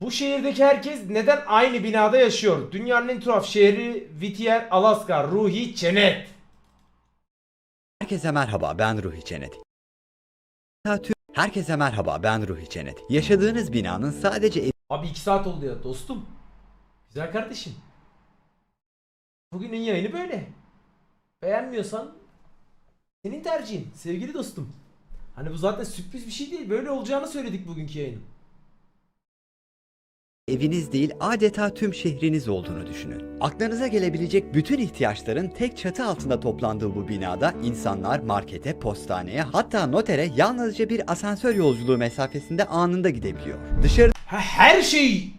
Bu şehirdeki herkes neden aynı binada yaşıyor? Dünyanın en tuhaf şehri Whittier, Alaska. Ruhi Çenet. Herkese merhaba ben Ruhi Çenet. Herkese merhaba ben Ruhi Çenet. Yaşadığınız binanın sadece Abi 2 saat oldu ya dostum. Güzel kardeşim. Bugünün yayını böyle. Beğenmiyorsan senin tercihin sevgili dostum. Hani bu zaten sürpriz bir şey değil. Böyle olacağını söyledik bugünkü yayının. Eviniz değil adeta tüm şehriniz olduğunu düşünün. Aklınıza gelebilecek bütün ihtiyaçların tek çatı altında toplandığı bu binada insanlar markete, postaneye hatta notere yalnızca bir asansör yolculuğu mesafesinde anında gidebiliyor. Dışarı her şey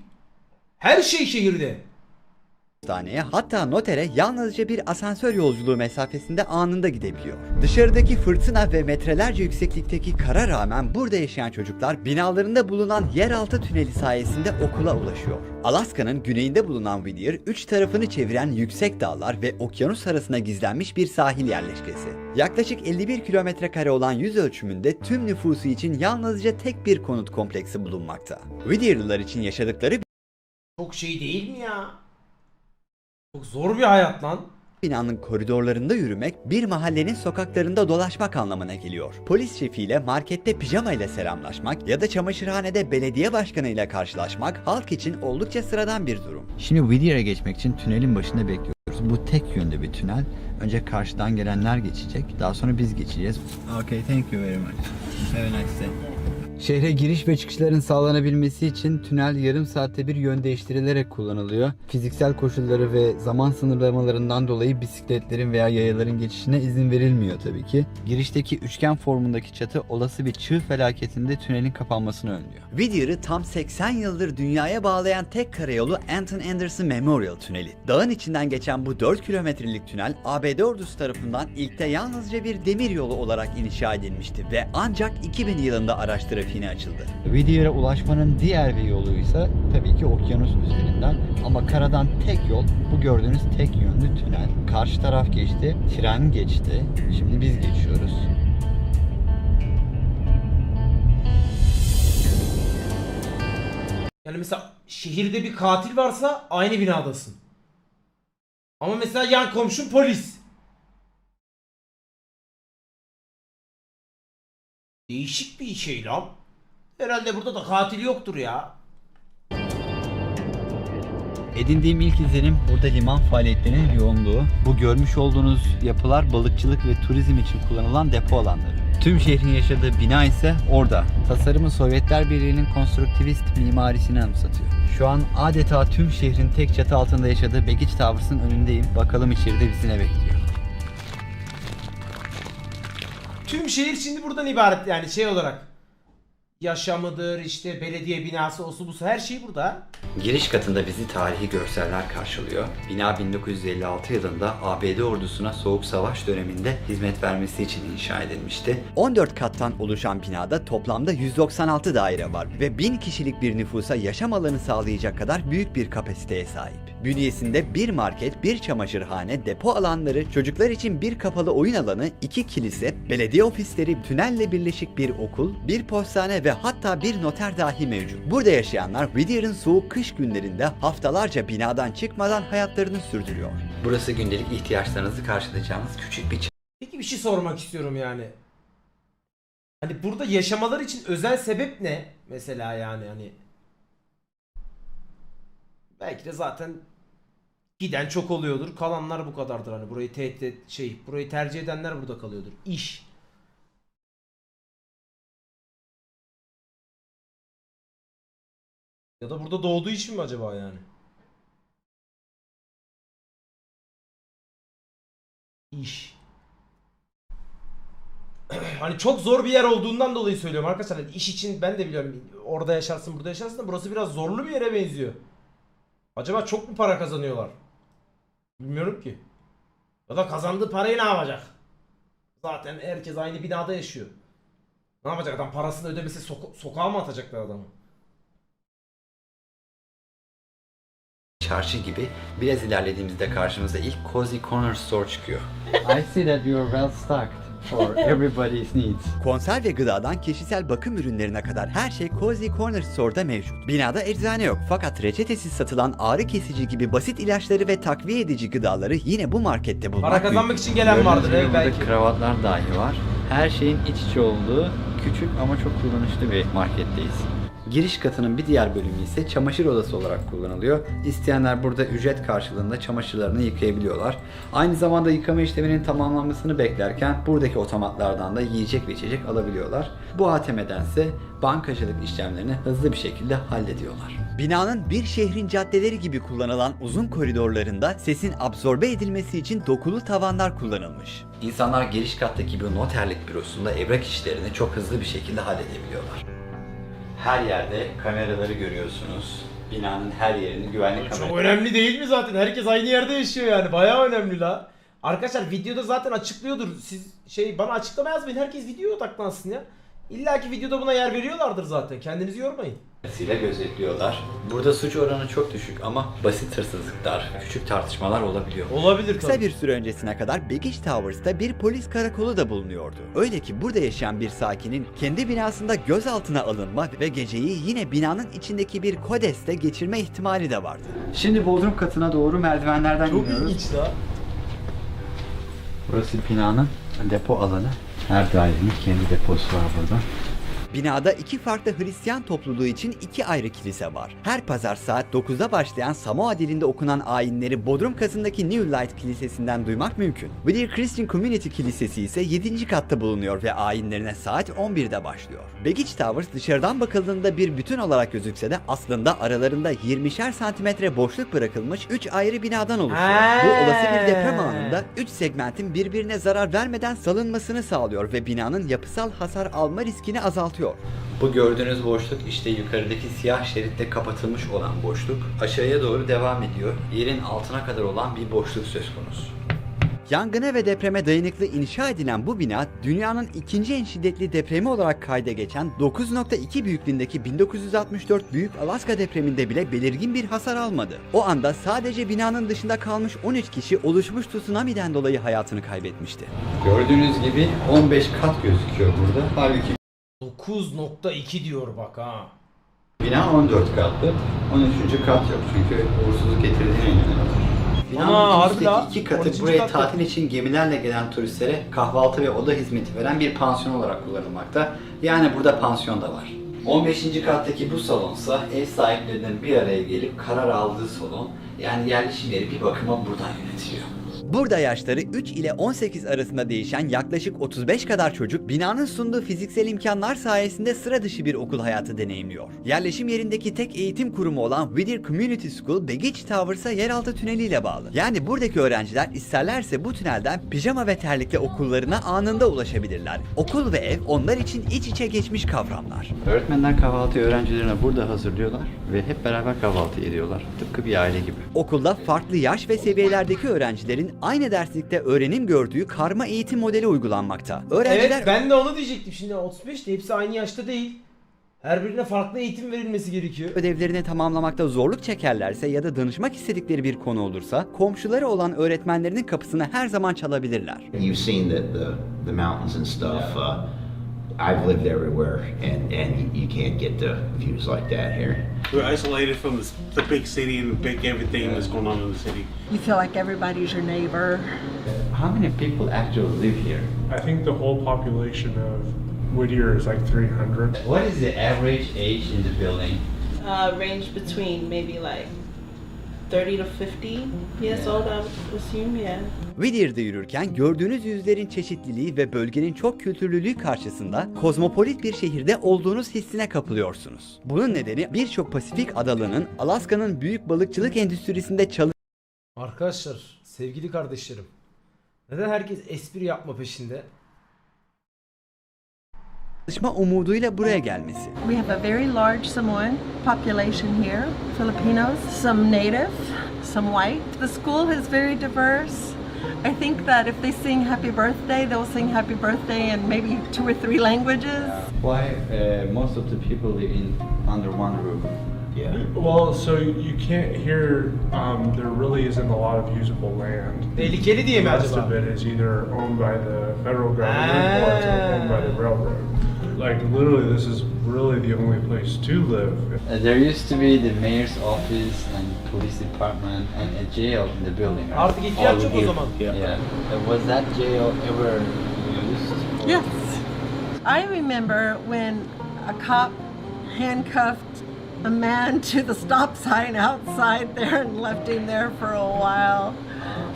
her şey şehirde. Postaneye hatta notere yalnızca bir asansör yolculuğu mesafesinde anında gidebiliyor. Dışarıdaki fırtına ve metrelerce yükseklikteki kara rağmen burada yaşayan çocuklar binalarında bulunan yeraltı tüneli sayesinde okula ulaşıyor. Alaska'nın güneyinde bulunan Whittier, üç tarafını çeviren yüksek dağlar ve okyanus arasına gizlenmiş bir sahil yerleşkesi. Yaklaşık 51 kilometre kare olan yüz ölçümünde tüm nüfusu için yalnızca tek bir konut kompleksi bulunmakta. Whittier'lılar için yaşadıkları Çok şey değil mi ya? Çok zor bir hayat lan. binanın koridorlarında yürümek bir mahallenin sokaklarında dolaşmak anlamına geliyor. Polis şefiyle markette pijama ile selamlaşmak ya da çamaşırhanede belediye başkanıyla karşılaşmak halk için oldukça sıradan bir durum. Şimdi Whittier'e geçmek için tünelin başında bekliyoruz. Bu tek yönde bir tünel. Önce karşıdan gelenler geçecek. Daha sonra biz geçeceğiz. Okay, thank you very much. Have a nice day. Şehre giriş ve çıkışların sağlanabilmesi için tünel yarım saatte bir yön değiştirilerek kullanılıyor. Fiziksel koşulları ve zaman sınırlamalarından dolayı bisikletlerin veya yayaların geçişine izin verilmiyor tabii ki. Girişteki üçgen formundaki çatı olası bir çığ felaketinde tünelin kapanmasını önlüyor. Whittier'ı tam 80 yıldır dünyaya bağlayan tek karayolu Anton Anderson Memorial Tüneli. Dağın içinden geçen bu 4 kilometrelik tünel ABD ordusu tarafından ilkte yalnızca bir demir yolu olarak inşa edilmişti ve ancak 2000 yılında araç trafiğine açıldı. Whittier'e ulaşmanın diğer bir yoluysa tabii ki okyanus üzerinden ama karadan tek yol bu gördüğünüz tek yönlü tünel. Karşı taraf geçti, tren geçti. Şimdi biz geçiyoruz. Yani mesela şehirde bir katil varsa aynı binadasın. Ama mesela yan komşun polis. Değişik bir şey lan. Herhalde burada da katil yoktur ya. Edindiğim ilk izlenim burada liman faaliyetlerinin yoğunluğu. Bu görmüş olduğunuz yapılar balıkçılık ve turizm için kullanılan depo alanları. Tüm şehrin yaşadığı bina ise orada. Tasarımı Sovyetler Birliği'nin konstruktivist mimarisini anımsatıyor. Şu an adeta tüm şehrin tek çatı altında yaşadığı Begiç Towers'ın önündeyim. Bakalım içeride bizi ne bekliyor. Tüm şehir şimdi buradan ibaret yani şey olarak. Yaşamıdır işte belediye binası osu busu her şey burada. Giriş katında bizi tarihi görseller karşılıyor. Bina 1956 yılında ABD ordusuna Soğuk Savaş döneminde hizmet vermesi için inşa edilmişti. 14 kattan oluşan binada toplamda 196 daire var ve 1000 kişilik bir nüfusa yaşam alanı sağlayacak kadar büyük bir kapasiteye sahip. Bünyesinde bir market, bir çamaşırhane, depo alanları, çocuklar için bir kapalı oyun alanı, iki kilise, belediye ofisleri, tünelle birleşik bir okul, bir postane ve hatta bir noter dahi mevcut. Burada yaşayanlar Whittier'ın soğuk kış günlerinde haftalarca binadan çıkmadan hayatlarını sürdürüyor. Burası gündelik ihtiyaçlarınızı karşılayacağınız küçük bir Peki bir şey sormak istiyorum yani. Hani burada yaşamalar için özel sebep ne? Mesela yani hani. Belki de zaten giden çok oluyordur. Kalanlar bu kadardır hani burayı tehdit şey burayı tercih edenler burada kalıyordur. İş. Ya da burada doğduğu için mi acaba yani? İş. hani çok zor bir yer olduğundan dolayı söylüyorum arkadaşlar. Hani iş için ben de biliyorum orada yaşarsın burada yaşarsın da burası biraz zorlu bir yere benziyor. Acaba çok mu para kazanıyorlar? Bilmiyorum ki. Ya da kazandığı parayı ne yapacak? Zaten herkes aynı binada yaşıyor. Ne yapacak adam parasını ödemesi soka- sokağa mı atacaklar adamı? çarşı gibi biraz ilerlediğimizde karşımıza ilk Cozy Corner Store çıkıyor. I see that you're well stocked. For everybody's needs. Konser ve gıdadan kişisel bakım ürünlerine kadar her şey Cozy Corner Store'da mevcut. Binada eczane yok fakat reçetesiz satılan ağrı kesici gibi basit ilaçları ve takviye edici gıdaları yine bu markette bulmak Para kazanmak için gelen vardır evet, burada belki. kravatlar dahi var. Her şeyin iç içe olduğu küçük ama çok kullanışlı bir marketteyiz. Giriş katının bir diğer bölümü ise çamaşır odası olarak kullanılıyor. İsteyenler burada ücret karşılığında çamaşırlarını yıkayabiliyorlar. Aynı zamanda yıkama işleminin tamamlanmasını beklerken buradaki otomatlardan da yiyecek ve içecek alabiliyorlar. Bu ATM'den ise bankacılık işlemlerini hızlı bir şekilde hallediyorlar. Binanın bir şehrin caddeleri gibi kullanılan uzun koridorlarında sesin absorbe edilmesi için dokulu tavanlar kullanılmış. İnsanlar giriş kattaki bir noterlik bürosunda evrak işlerini çok hızlı bir şekilde halledebiliyorlar. Her yerde kameraları görüyorsunuz. Binanın her yerini güvenlik Çok kameraları önemli değil mi zaten? Herkes aynı yerde yaşıyor yani. Bayağı önemli la. Arkadaşlar videoda zaten açıklıyordur. Siz şey bana açıklama yazmayın. Herkes videoya odaklansın ya. İlla ki videoda buna yer veriyorlardır zaten. Kendinizi yormayın. ile gözetliyorlar. Burada suç oranı çok düşük ama basit hırsızlıklar, küçük tartışmalar olabiliyor. Olabilir Kısa tabii. bir süre öncesine kadar Baggage Towers'ta bir polis karakolu da bulunuyordu. Öyle ki burada yaşayan bir sakinin kendi binasında gözaltına alınma ve geceyi yine binanın içindeki bir kodeste geçirme ihtimali de vardı. Şimdi bodrum katına doğru merdivenlerden Çok iniyoruz. ilginç la. Burası binanın depo alanı. Her dairenin kendi deposu var burada. Binada iki farklı Hristiyan topluluğu için iki ayrı kilise var. Her pazar saat 9'da başlayan Samoa dilinde okunan ayinleri Bodrum katındaki New Light Kilisesi'nden duymak mümkün. Whittier Christian Community Kilisesi ise 7. katta bulunuyor ve ayinlerine saat 11'de başlıyor. Baggage Towers dışarıdan bakıldığında bir bütün olarak gözükse de aslında aralarında 20'şer santimetre boşluk bırakılmış 3 ayrı binadan oluşuyor. Bu olası bir deprem anında 3 segmentin birbirine zarar vermeden salınmasını sağlıyor ve binanın yapısal hasar alma riskini azaltıyor. Bu gördüğünüz boşluk işte yukarıdaki siyah şeritle kapatılmış olan boşluk. Aşağıya doğru devam ediyor. Yerin altına kadar olan bir boşluk söz konusu. Yangına ve depreme dayanıklı inşa edilen bu bina dünyanın ikinci en şiddetli depremi olarak kayda geçen 9.2 büyüklüğündeki 1964 Büyük Alaska depreminde bile belirgin bir hasar almadı. O anda sadece binanın dışında kalmış 13 kişi oluşmuş tsunami'den dolayı hayatını kaybetmişti. Gördüğünüz gibi 15 kat gözüküyor burada. Halbuki 9.2 diyor bak ha. Bina 14 katlı. 13. kat yok çünkü uğursuzluk getirdiğine inanıyorlar. Binanın Ana, harbi üstteki la. iki katı 13. buraya kat tatil için gemilerle gelen turistlere kahvaltı ve oda hizmeti veren bir pansiyon olarak kullanılmakta. Yani burada pansiyon da var. 15. kattaki bu salonsa ev sahiplerinin bir araya gelip karar aldığı salon. Yani yerleşim yeri bir bakıma buradan yönetiliyor. Burada yaşları 3 ile 18 arasında değişen yaklaşık 35 kadar çocuk binanın sunduğu fiziksel imkanlar sayesinde sıra dışı bir okul hayatı deneyimliyor. Yerleşim yerindeki tek eğitim kurumu olan Whittier Community School Baggage Towers'a yeraltı tüneliyle bağlı. Yani buradaki öğrenciler isterlerse bu tünelden pijama ve terlikle okullarına anında ulaşabilirler. Okul ve ev onlar için iç içe geçmiş kavramlar. Öğretmenler kahvaltıyı öğrencilerine burada hazırlıyorlar ve hep beraber kahvaltı ediyorlar. Tıpkı bir aile gibi. Okulda farklı yaş ve seviyelerdeki öğrencilerin aynı derslikte öğrenim gördüğü karma eğitim modeli uygulanmakta. Öğrenciler Evet ben de onu diyecektim. Şimdi 35 de hepsi aynı yaşta değil. Her birine farklı eğitim verilmesi gerekiyor. ödevlerini tamamlamakta zorluk çekerlerse ya da danışmak istedikleri bir konu olursa komşuları olan öğretmenlerinin kapısını her zaman çalabilirler. You've seen the, the, the mountains and stuff. Uh, I've lived everywhere, and, and you, you can't get the views like that here. We're isolated from the, the big city and the big everything that's going on in the city. You feel like everybody's your neighbor. How many people actually live here? I think the whole population of Whittier is like 300. What is the average age in the building? uh, range between maybe like 30 to 50 years old, I would assume, yeah. Whittier'de yürürken gördüğünüz yüzlerin çeşitliliği ve bölgenin çok kültürlülüğü karşısında kozmopolit bir şehirde olduğunuz hissine kapılıyorsunuz. Bunun nedeni birçok Pasifik adalının Alaska'nın büyük balıkçılık endüstrisinde Arkadaşlar, sevgili kardeşlerim. Neden herkes espri yapma peşinde? Çalışma umuduyla buraya gelmesi. We have a very large Samoan population here Filipinos, some native, some white. The school is very diverse. I think that if they sing happy birthday, they'll sing happy birthday in maybe two or three languages. Why uh, most of the people live in under one roof? Yeah. Well, so you can't hear. Um, there really isn't a lot of usable land. Tehlikeli diye mi Most acaba? of it is either owned by the federal government or it's owned by the Ah. railroad. Like literally, this is really the only place to live. Uh, there used to be the mayor's office and police department and a jail in the building. Right? Artık ihtiyaç All yok o here. zaman. Yeah. Yeah. Uh, was that jail ever used? or- Yes. I remember when a cop handcuffed a man to the stop sign outside there and left him there for a while.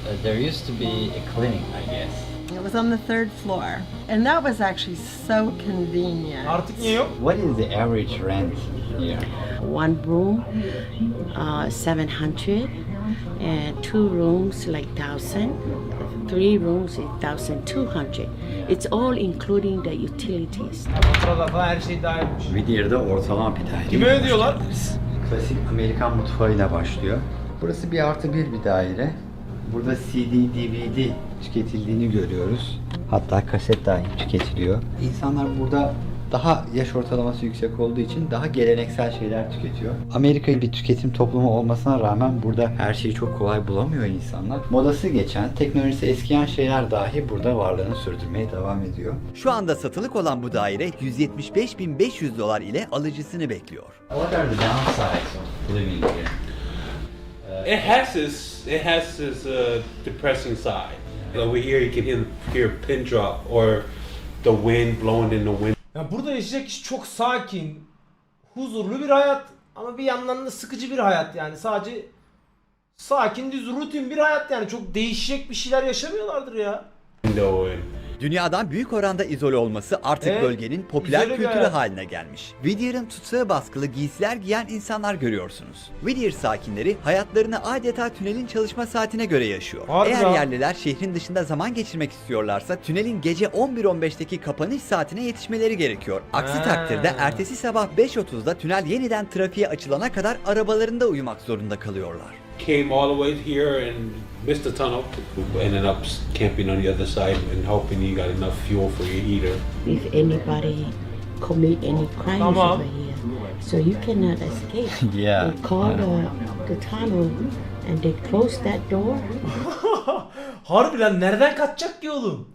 Uh, there used to be a clinic, I guess. It was on the third floor. And that was actually so convenient. Artık niye yok? What is the average rent here? one room uh, 700 and two rooms like 1000 three rooms is 1200 it's all including the utilities Faturalar falan her şey dahilmiş. Whittier'da ortalama bir daire. Kime ödüyorlar? Klasik Amerikan mutfağıyla başlıyor. Burası bir artı bir bir daire. Burada CD, DVD tüketildiğini görüyoruz. Hatta kaset dahi tüketiliyor. İnsanlar burada daha yaş ortalaması yüksek olduğu için daha geleneksel şeyler tüketiyor. Amerika bir tüketim toplumu olmasına rağmen burada her şeyi çok kolay bulamıyor insanlar. Modası geçen, teknolojisi eskiyen şeyler dahi burada varlığını sürdürmeye devam ediyor. Şu anda satılık olan bu daire 175.500 dolar ile alıcısını bekliyor. What are the downsides of living here? It has its it has its uh, depressing side. Over here, you can hear, hear a pin drop or the wind blowing in the wind. Ya burada yaşayacak kişi çok sakin, huzurlu bir hayat ama bir yandan da sıkıcı bir hayat yani. Sadece sakin, düz, rutin bir hayat yani. Çok değişecek bir şeyler yaşamıyorlardır ya. window and Dünyadan büyük oranda izole olması artık Evet, bölgenin popüler kültürü hayat. haline gelmiş. Whittier'ın tutsağı baskılı giysiler giyen insanlar görüyorsunuz. Whittier sakinleri hayatlarını adeta tünelin çalışma saatine göre yaşıyor. Harbi Eğer yerliler şehrin dışında zaman geçirmek istiyorlarsa tünelin gece 11.15'teki kapanış saatine yetişmeleri gerekiyor. Aksi Ha. takdirde ertesi sabah 5.30'da tünel yeniden trafiğe açılana kadar arabalarında uyumak zorunda kalıyorlar. Came all the way here and missed the tunnel. Ended up camping on the other side and hoping you got enough fuel for your heater. if anybody commit any crimes over here so you cannot escape Yeah. they call the, uh, the tunnel and they close that door Harbi lan nereden kaçacak ki oğlum?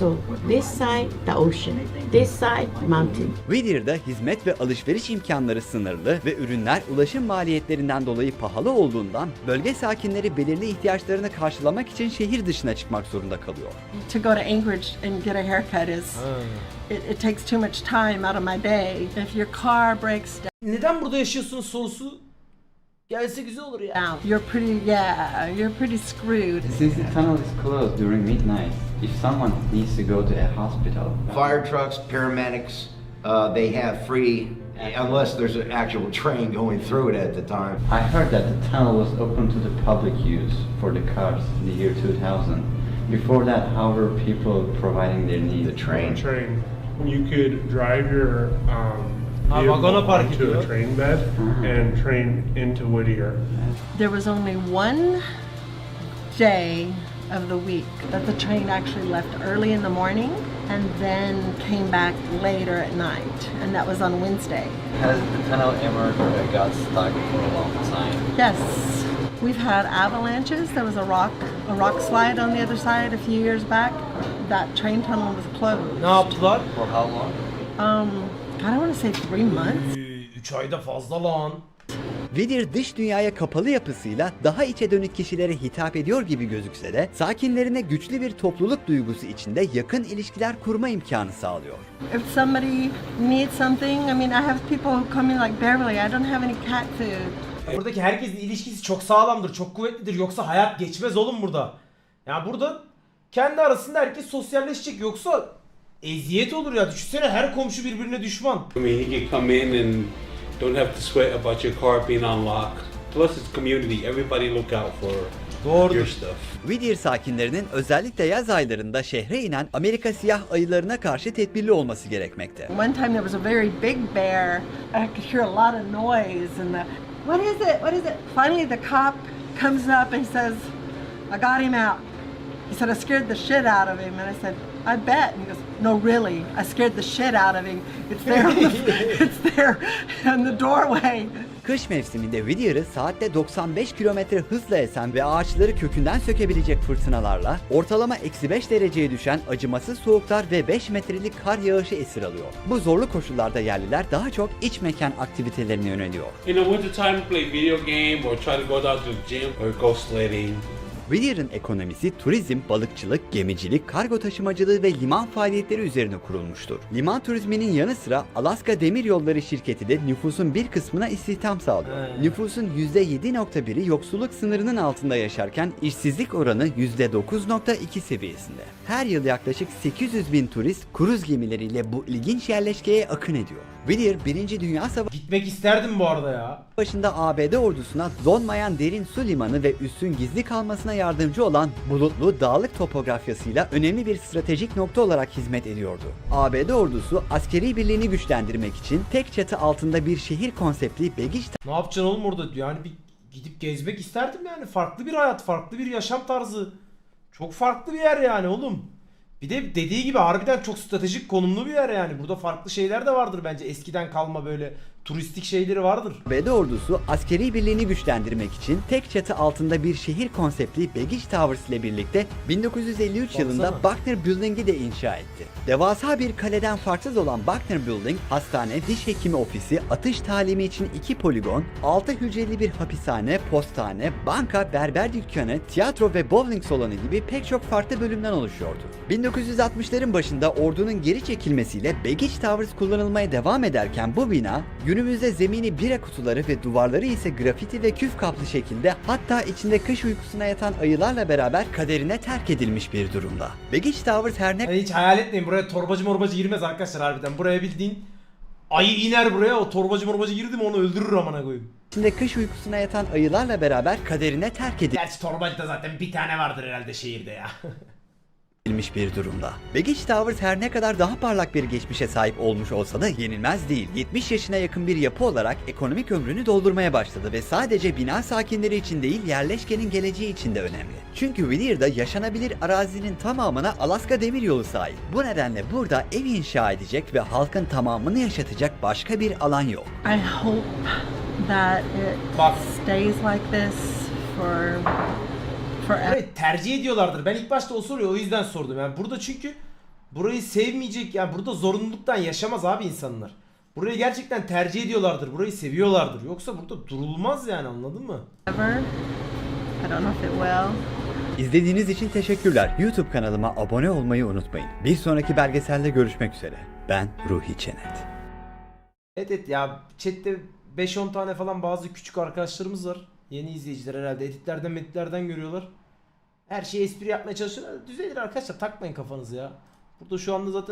So this side the ocean this side mountain Whittier'da hizmet ve alışveriş imkanları sınırlı ve ürünler ulaşım maliyetlerinden dolayı pahalı olduğundan bölge sakinleri belirli ihtiyaçlarını karşılamak için şehir dışına çıkmak zorunda kalıyor. To go to Anchorage and get a haircut is, it, it takes too much time out of my day. If your car breaks Neden burada yaşıyorsunuz sorusu gelse güzel olur ya. down, you're pretty, yeah, you're pretty screwed. Since the tunnel is closed during midnight, if someone needs to go to a hospital, Fire trucks, paramedics, uh, they have free, unless there's an actual train going through it at the time. I heard that the tunnel was open to the public use for the cars in the year 2000. Before that, how were people providing their needs? The train. Train. You could drive your um, Ha, vehicle vagona park onto ediyor. a train bed and train into Whittier. There was only one day of the week that the train actually left early in the morning and then came back later at night, and that was on Wednesday. Has the tunnel ever got stuck for a long time? Yes, we've had avalanches. There was a rock, a rock slide on the other side a few years back. That train tunnel was closed. Ne yaptılar? For how long? Um, I want to say three months. 3 ayda fazla lan. Whittier dış dünyaya kapalı yapısıyla daha içe dönük kişilere hitap ediyor gibi gözükse de sakinlerine güçlü bir topluluk duygusu içinde yakın ilişkiler kurma imkanı sağlıyor. If somebody needs something, I mean, I have people who come in like Beverly. I don't have any cat food. Buradaki herkesin ilişkisi çok sağlamdır, çok kuvvetlidir. Yoksa hayat geçmez oğlum burada. Ya burada kendi arasında herkes sosyalleşecek. Yoksa eziyet olur ya. Düşünsene her komşu birbirine düşman. I mean, you can come in and don't have to sweat about your car being unlocked. Plus, it's community. Everybody look out for your Doğrudur. stuff. Whittier sakinlerinin özellikle yaz aylarında şehre inen Amerika siyah ayılarına karşı tedbirli olması gerekmekte. One time there was a very big bear. I could hear a lot of noise, and the what is it? What is it? Finally, the cop comes up and says, "I got him out." He said, "I scared the shit out of him," and I said, I bet. And he goes, No, really. I scared the shit out of him. It's there. on the- it's there in the doorway. Kış mevsiminde Whittier'ı saatte 95 km hızla esen ve ağaçları kökünden sökebilecek fırtınalarla ortalama eksi 5 dereceye düşen acımasız soğuklar ve 5 metrelik kar yağışı esir alıyor. Bu zorlu koşullarda yerliler daha çok iç mekan aktivitelerine yöneliyor. In the wintertime, play video game or try to go down to the gym or go sledding. Whittier'ın ekonomisi turizm, balıkçılık, gemicilik, kargo taşımacılığı ve liman faaliyetleri üzerine kurulmuştur. Liman turizminin yanı sıra Alaska Demir Yolları şirketi de nüfusun bir kısmına istihdam sağlıyor. He. Nüfusun %7.1'i yoksulluk sınırının altında yaşarken işsizlik oranı %9.2 seviyesinde. Her yıl yaklaşık 800 bin turist kruz gemileriyle bu ilginç yerleşkeye akın ediyor. Whittier 1. Dünya Savaşı Gitmek isterdim bu arada ya. başında ABD ordusuna donmayan derin su limanı ve üssün gizli kalmasına yardımcı olan bulutlu dağlık topografyasıyla önemli bir stratejik nokta olarak hizmet ediyordu. ABD ordusu askeri birliğini güçlendirmek için tek çatı altında bir şehir konseptli Begiç Ne yapacaksın oğlum orada? Yani bir gidip gezmek isterdim yani. Farklı bir hayat, farklı bir yaşam tarzı. Çok farklı bir yer yani oğlum. Bir de dediği gibi harbiden çok stratejik konumlu bir yer yani. Burada farklı şeyler de vardır bence. Eskiden kalma böyle turistik şeyleri vardır. ABD ordusu askeri birliğini güçlendirmek için tek çatı altında bir şehir konseptli Begiç Towers ile birlikte 1953 yılında Baksana. Buckner Building'i de inşa etti. Devasa bir kaleden farksız olan Buckner Building, hastane, diş hekimi ofisi, atış talimi için iki poligon, 6 hücreli bir hapishane, postane, banka, berber dükkanı, tiyatro ve bowling salonu gibi pek çok farklı bölümden oluşuyordu. 1960'ların başında ordunun geri çekilmesiyle Begiç Towers kullanılmaya devam ederken bu bina günümüzde zemini bira kutuları ve duvarları ise grafiti ve küf kaplı şekilde hatta içinde kış uykusuna yatan ayılarla beraber kaderine terk edilmiş bir durumda. Begiç Towers her ne hiç hayal etmeyin buraya torbacı morbacı girmez arkadaşlar harbiden. Buraya bildiğin ayı iner buraya o torbacı morbacı girdi mi onu öldürür amına koyayım. içinde kış uykusuna yatan ayılarla beraber kaderine terk edilmiş Gerçi torbacıda zaten bir tane vardır herhalde şehirde ya. edilmiş bir durumda. Begiç Towers her ne kadar daha parlak bir geçmişe sahip olmuş olsa da yenilmez değil. 70 yaşına yakın bir yapı olarak ekonomik ömrünü doldurmaya başladı ve sadece bina sakinleri için değil yerleşkenin geleceği için de önemli. Çünkü Whittier'da yaşanabilir arazinin tamamına Alaska Demiryolu sahip. Bu nedenle burada ev inşa edecek ve halkın tamamını yaşatacak başka bir alan yok. I hope that it stays like this for. Burayı tercih ediyorlardır. Ben ilk başta o soruyu o yüzden sordum. Yani burada çünkü burayı sevmeyecek yani burada zorunluluktan yaşamaz abi insanlar. Burayı gerçekten tercih ediyorlardır. Burayı seviyorlardır. Yoksa burada durulmaz yani anladın mı? I don't know if it will. İzlediğiniz için teşekkürler. YouTube kanalıma abone olmayı unutmayın. Bir sonraki belgeselde görüşmek üzere. Ben Ruhi Çenet. Evet evet ya chatte 5-10 tane falan bazı küçük arkadaşlarımız var. Yeni izleyiciler herhalde editlerden meditlerden görüyorlar. Her şeyi espri yapmaya çalışıyorlar. Düzelir arkadaşlar takmayın kafanızı ya. Burada şu anda zaten